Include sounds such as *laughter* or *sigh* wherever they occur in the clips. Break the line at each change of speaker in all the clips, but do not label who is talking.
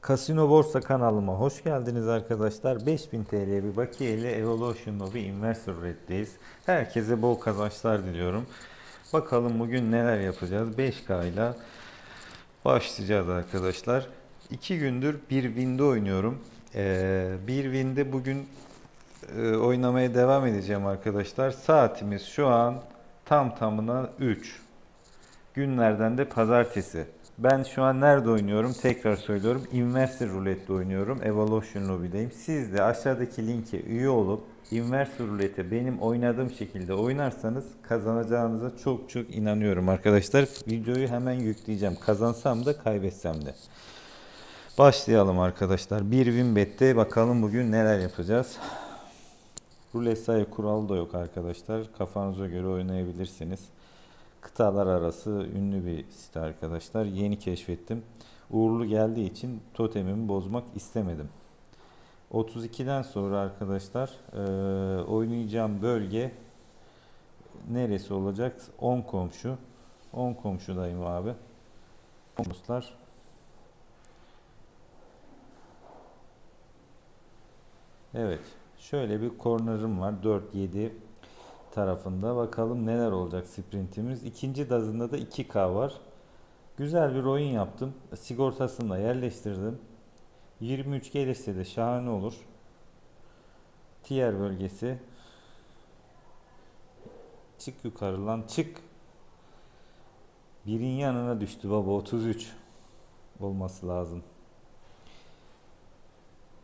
Kasino Borsa kanalıma hoş geldiniz arkadaşlar. 5000 TL bir bakiye ile Evolution Lobby Investor Rate'deyiz. Herkese bol kazançlar diliyorum. Bakalım bugün neler yapacağız. 5K ile başlayacağız arkadaşlar. 2 gündür bir winde oynuyorum. Ee, bir winde bugün e, oynamaya devam edeceğim arkadaşlar. Saatimiz şu an tam tamına 3. Günlerden de pazartesi. Ben şu an nerede oynuyorum? Tekrar söylüyorum. Inversor Roulette'de oynuyorum. Evolution Lobby'deyim. Siz de aşağıdaki linke üye olup Inversor Roulette'e benim oynadığım şekilde oynarsanız kazanacağınıza çok çok inanıyorum arkadaşlar. Videoyu hemen yükleyeceğim. Kazansam da kaybetsem de. Başlayalım arkadaşlar. Bir win bette bakalım bugün neler yapacağız. Rulet sayı kuralı da yok arkadaşlar. Kafanıza göre oynayabilirsiniz. Kıtalar arası ünlü bir site arkadaşlar. Yeni keşfettim. Uğurlu geldiği için totemimi bozmak istemedim. 32'den sonra arkadaşlar eee, oynayacağım bölge neresi olacak? 10 komşu. 10 komşudayım abi. Komşular. Evet. Şöyle bir corner'ım var. 4-7 tarafında. Bakalım neler olacak sprintimiz. İkinci dazında da 2K var. Güzel bir oyun yaptım. Sigortasını da yerleştirdim. 23 gelirse de şahane olur. Tier bölgesi. Çık yukarı lan çık. Birin yanına düştü baba 33 olması lazım.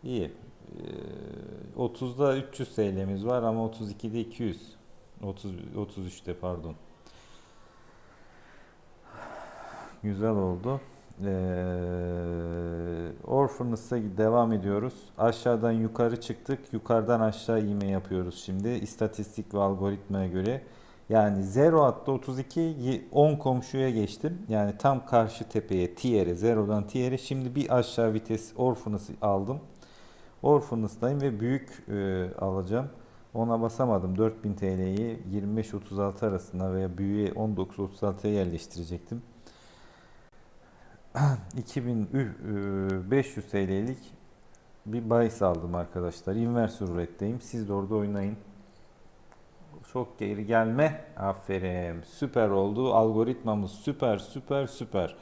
İyi. Ee, 30'da 300 TL'miz var ama 32'de 200. 30 33'te pardon. Güzel oldu. Ee, Orphanus'a devam ediyoruz. Aşağıdan yukarı çıktık. Yukarıdan aşağı inme yapıyoruz şimdi. İstatistik ve algoritmaya göre. Yani 0 hatta 32 y- 10 komşuya geçtim. Yani tam karşı tepeye tier'e 0'dan tier'e şimdi bir aşağı vites Orphanus'ı aldım. Orphanus'tayım ve büyük e, alacağım. Ona basamadım. 4000 TL'yi 25-36 arasında veya büyüğe 19-36'ya yerleştirecektim. *clears throat* 2500 TL'lik bir bahis aldım arkadaşlar. Inversor Roulette'deyim. Siz de orada oynayın. Çok geri gelme. Aferin. Süper oldu. Algoritmamız süper süper süper.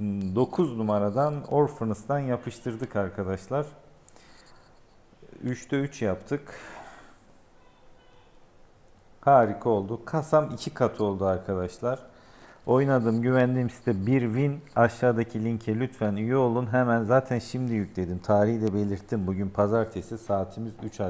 9 numaradan Orphanus'tan yapıştırdık arkadaşlar. 3'te 3 yaptık. Harika oldu. Kasam 2 kat oldu arkadaşlar. Oynadığım güvendiğim site bir win. Aşağıdaki linke lütfen üye olun. Hemen zaten şimdi yükledim. Tarihi de belirttim. Bugün pazartesi saatimiz 3